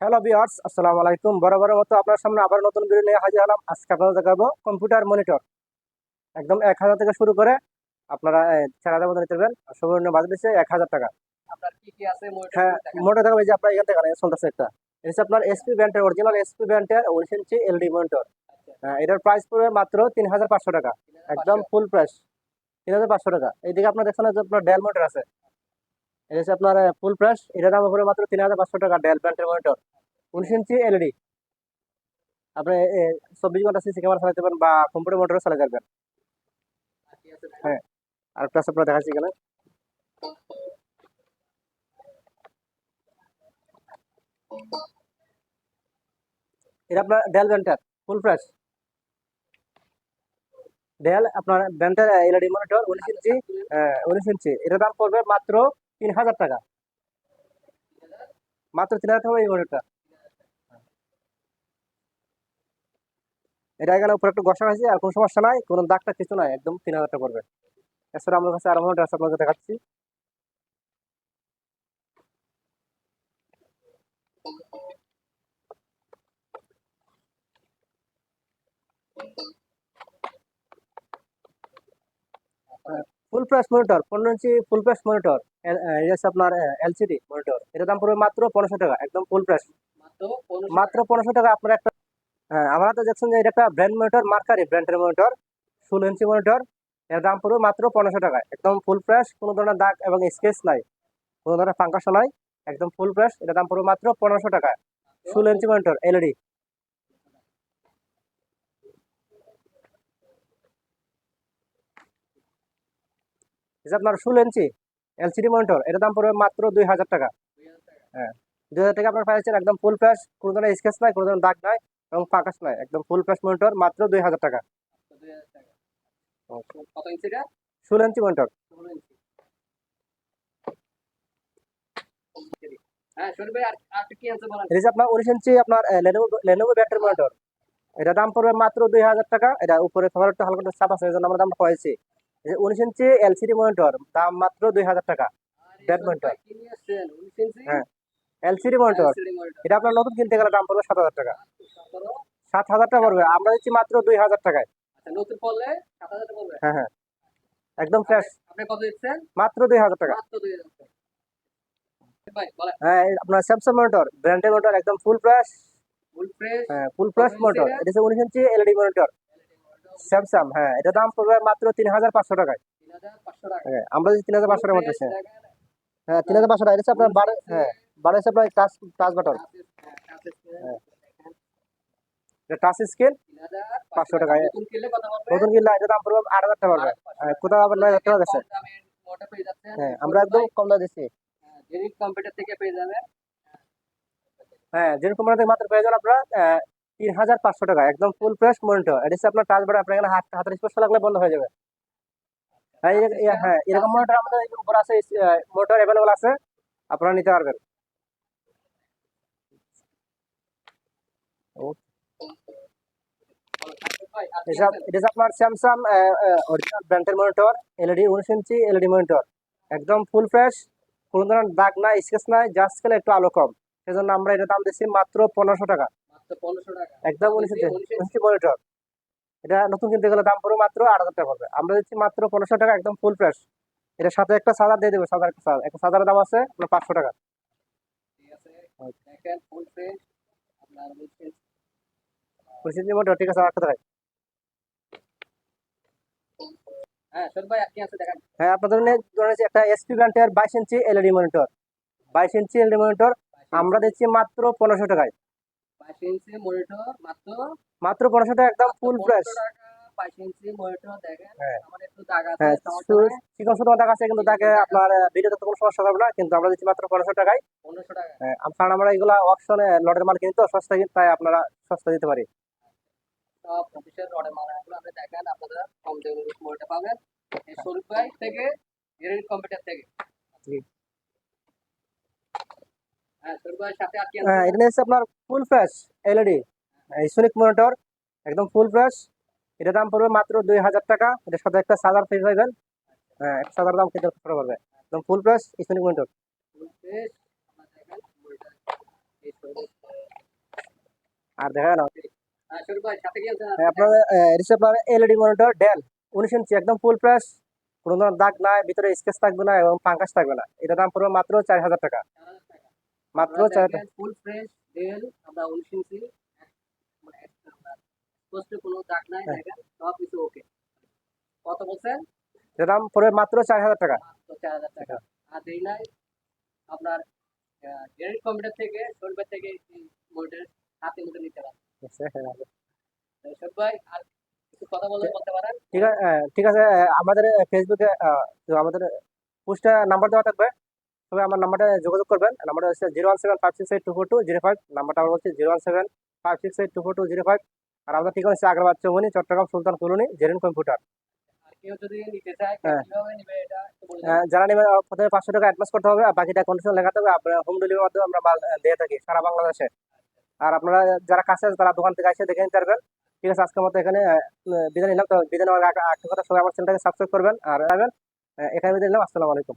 Hello বিয়ার্স আসসালামু আলাইকুম বরাবরের মতো আপনার সামনে আবার নতুন ভিডিও নিয়ে হাজির হলাম। আজকে আপনাদের দেখাবো কম্পিউটার মনিটর একদম এক হাজার থেকে শুরু করে আপনারা চার হাজার মতো নিতে পারবেন। সর্বনিম্ন বাজেট এক হাজার টাকা। আপনার হ্যাঁ মোটর দেখাবো যে আপনার এখান থেকে চলতেছে একটা। এটা আপনার এসপি ব্যান্ডের অরিজিনাল এসপি ব্যান্ডের উনিশ ইঞ্চি এলডি মনিটর এটার প্রাইস পড়বে মাত্র তিন হাজার পাঁচশো টাকা। একদম ফুল প্রাইস তিন হাজার পাঁচশো টাকা। এইদিকে আপনার দেখছেন যে আপনার ডেল মনিটর আছে। এটা হচ্ছে আপনার ফুল এটার দাম মাত্র তিন হাজার পাঁচশো টাকা ডেল ব্যান্ডের মনিটর উনিশ ইঞ্চি এলইডি আপনি চব্বিশ ঘণ্টা সিসি ক্যামেরা চালাতে পারেন বা কম্পিউটার মোটরও চালাতে পারবেন। হ্যাঁ আপনার দেখাচ্ছি এখানে। এটা আপনার ডেল ব্যান্টার ফুল প্রাইস ডেল আপনার ব্যান্টার এলইডি মনিটর উনিশ ইঞ্চি উনিশ ইঞ্চি। এটার দাম পড়বে মাত্র তিন হাজার টাকা। মাত্র তিন হাজার টাকা এই মনিটরটা এটা এখানে উপরে একটু গসা হয়েছে, আর কোনো সমস্যা নাই, কোনো দাগটা কিছু নাই, একদম তিন হাজার টাকা পড়বে এছাড়া আমার কাছে আরও মনিটর আছে আপনাকে দেখাচ্ছি। ফুল প্রাইস মনিটর পনেরো ইঞ্চি ফুল প্রাইস মনিটর আপনার এলসিডি মনিটর এটার দাম পড়বে মাত্র পনেরোশো টাকা একদম ফুল প্রাইস মাত্র পনেরোশো টাকা। আপনার একটা হ্যাঁ আমরা তো দেখছেন যে এটা একটা ব্র্যান্ড মনিটর মার্কারি ব্র্যান্ডের মনিটর ষোলো ইঞ্চি মনিটর এর দাম পড়বে মাত্র পনেরোশো টাকা একদম ফুল প্রাইস কোনো ধরনের দাগ এবং স্কেচ নাই কোনো ধরনের ফাঙ্কাশো নাই একদম ফুল প্রাইস এটার দাম পড়বে মাত্র পনেরোশো টাকা ষোলো ইঞ্চি মনিটর এলইডি যে আপনার ষোলো ইঞ্চি এলসিডি মনিটর এটার দাম পড়বে মাত্র দুই হাজার টাকা। হ্যাঁ দুই হাজার টাকা আপনার পাইছেন একদম ফুল প্রাইস কোনো ধরনের স্কেচ নাই কোনো ধরনের দাগ নাই এবং ফাঁকাশ নাই একদম ফুল প্রাইস মনিটর মাত্র দুই হাজার টাকা। ষোলো ইঞ্চি মনিটর আপনার উনিশ ইঞ্চি আপনার লেনোভো লেনোভো ব্যাটারি মনিটর এটা দাম পড়বে মাত্র দুই হাজার টাকা। এটা উপরে খাবার হালকা চাপ আছে এই জন্য আমরা দাম যে উনিশ ইঞ্চি এলসিডি মনিটর দাম মাত্র দুই হাজার টাকা। উনিশ ইঞ্চি হ্যাঁ। এলসিডি মনিটর এটা আপনার নতুন কিনতে গেলে দাম পড়বে সাত হাজার টাকা। সাত হাজার টাকা পড়বে। আমরা দিচ্ছি মাত্র দুই হাজার টাকায়। আচ্ছা নতুন পড়লে সাত হাজার টাকা পড়বে? হ্যাঁ হ্যাঁ। একদম ফ্রেশ আপনি কত দিচ্ছেন? মাত্র দুই হাজার টাকা। হ্যাঁ আপনার স্যামসাং মনিটর ব্র্যান্ডের মনিটর একদম ফুল প্রাইস ফুল ফ্রেশ হ্যাঁ ফুল কত মনিটর এটা? হচ্ছে উনিশ ইঞ্চি এলইডি মনিটর স্যামসাং হ্যাঁ এটা দাম পড়বে মাত্র তিন হাজার পাঁচশো টাকায়। হ্যাঁ আমরা যদি তিন হাজার পাঁচশো টাকা মধ্যে fresh দেখেন, হ্যাঁ তিন হাজার পাঁচশো টাকা এটা আপনার বারো হ্যাঁ বারো হচ্ছে আপনার টাচ টাচ বাটন হ্যাঁ, হ্যাঁ। এটা টাচ স্ক্রিন পাঁচশো টাকা। নতুন কিনলে এটা দাম পড়বে আট হাজার টাকা পড়বে। হ্যাঁ, কোথাও আবার নয় হাজার টাকা গেছে। পেয়ে। হ্যাঁ আমরা একদম কম দাম দিচ্ছি। হ্যাঁ, কম্পিউটার থেকে পেয়ে যাবেন। হ্যাঁ যেরকম আমাদের মাত্র প্রয়োজন আপনার তিন হাজার পাঁচশো টাকা, একদম ফুল ফ্রেশ মনিটর। এটা হচ্ছে আপনার টাচ বাটন আপনার এখানে হাত হাতের স্পর্শ লাগলে বন্ধ হয়ে যাবে। হ্যাঁ হ্যাঁ এরকম মনিটর আমাদের উপর আছে মোটর অ্যাভেলেবল আছে, আপনারা নিতে পারবেন? এটা আপনার মনিটর এলইডি উনিশ ইঞ্চি মনিটর একদম ফুল ফ্রেশ কোনো ধরনের দাগ নাই স্কেচ নাই জাস্ট খেলে একটু আলো কম। সেজন্য আমরা এটা দাম দিচ্ছি মাত্র পনেরোশো টাকা মাত্র 1500 টাকা। একদম উনিশ ইঞ্চি উনিশ ইঞ্চি। উনিশ ইঞ্চি মনিটর এটা নতুন কিনতে গেলে দাম পড়বে মাত্র আট হাজার টাকা পড়বে। আমরা দিচ্ছি মাত্র পনেরোশো টাকা একদম ফুল ফ্রেশ এটা সাথে একটা সাজার দিয়ে দেবো সাজার একটা সাজার একটা সাজারের দাম আছে আপনার পাঁচশো টাকা। ইঞ্চি মনিটর ঠিক আছে আটশো হ্যাঁ, ভাই। হ্যাঁ আপনাদের একটা এসপি ব্র্যান্ডের বাইশ ইঞ্চি এলইডি মনিটর বাইশ ইঞ্চি এলইডি মনিটর আমরা দিচ্ছি মাত্র পনেরোশো টাকায়। 22 ইঞ্চি monitor, মাত্র মাত্র পনেরোশো টাকা একদম ফুল ফ্রেশ টাকা, 22 ইঞ্চি monitor দেখেন, হ্যাঁ। আমার একটু দাগ আছে, হ্যাঁ সমস্যা চিকন ছোট দাগ আছে কিন্তু তাকে আপনার ভিডিওতে তো কোনো সমস্যা হবে না কিন্তু আমরা দিচ্ছি মাত্র পনেরোশো টাকায় 1500 টাকা। হ্যাঁ, কারণ আমরা এগুলা অপশনে লটের মাল কিনি তো সস্তা তাই আপনারা সস্তা দিতে পারি সব অফিসের আপনি দেখেন, আপনারা কম দামে পাবেন। শরীফ ভাই থেকে, কম্পিউটার থেকে। জি। হ্যাঁ, আছে? হ্যাঁ এটা হচ্ছে আপনার full fresh LED Sonic monitor একদম ফুল এটা দাম পড়বে মাত্র দুই হাজার টাকা। এটার সাথে একটা ফ্রি হ্যাঁ একটা দাম কিন্তু খরচ একদম ফুল সোনিক মনিটর আর দেখা হ্যাঁ আপনার এটা আপনার এলইডি মনিটর ডেল উনিশ ইঞ্চি একদম ফুল কোনো ধরনের দাগ নাই ভিতরে স্কেচ থাকবে না এবং পাঙ্কাস থাকবে না। এটার দাম পড়বে মাত্র চার হাজার টাকা। মাত্র চার হাজার ফুল ফ্রেশ ডেল আমরা উনিশ ইঞ্চি মানে পোস্টে কোনো দাগ নাই হ্যাঁ। দেখেন সব কিছু ওকে কত বলছেন? দাম পড়বে মাত্র চার হাজার টাকা। চার হাজার টাকা। আর দেরি নাই আপনার জেনারেল কম্পিউটার থেকে শরীফ থেকে মনিটর হাতের মধ্যে নিতে পারেন। শরীফ ভাই আর কিছু কথা বলে বলতে পারেন? ঠিক আছে ঠিক আছে আমাদের ফেসবুকে আমাদের পোস্টে নাম্বার দেওয়া থাকবে। তবে আমার নাম্বারটা যোগাযোগ করবেন। নাম্বারটা হচ্ছে zero one seven five six eight two four two zero five. নাম্বারটা আমার বলছি zero one seven five six eight two four two zero five. আর আমাদের ঠিকানা হচ্ছে আগ্রাবাদ চৌমনি চট্টগ্রাম সুলতান কলোনি জেরেন কম্পিউটার। হ্যাঁ। নিবে। আহ, যারা নেবেন প্রথমে পাঁচশো টাকা অ্যাডভান্স করতে হবে আর বাকিটা কন্ডিশন লেখাতে হবে। আপনার হোম ডেলিভারির মাধ্যমে আমরা মাল দিয়ে থাকি সারা বাংলাদেশে। আর আপনারা যারা কাছে আছে তারা দোকান থেকে এসে দেখে নিতে পারবেন। ঠিক আছে আজকের মতো এখানে বিদায় নিলাম। তো বিদায় নেওয়ার আগে কথা সবাই আমার চ্যানেলটাকে সাবস্ক্রাইব করবেন আর এখানে বিদায় নিলাম। আসসালামু আলাইকুম।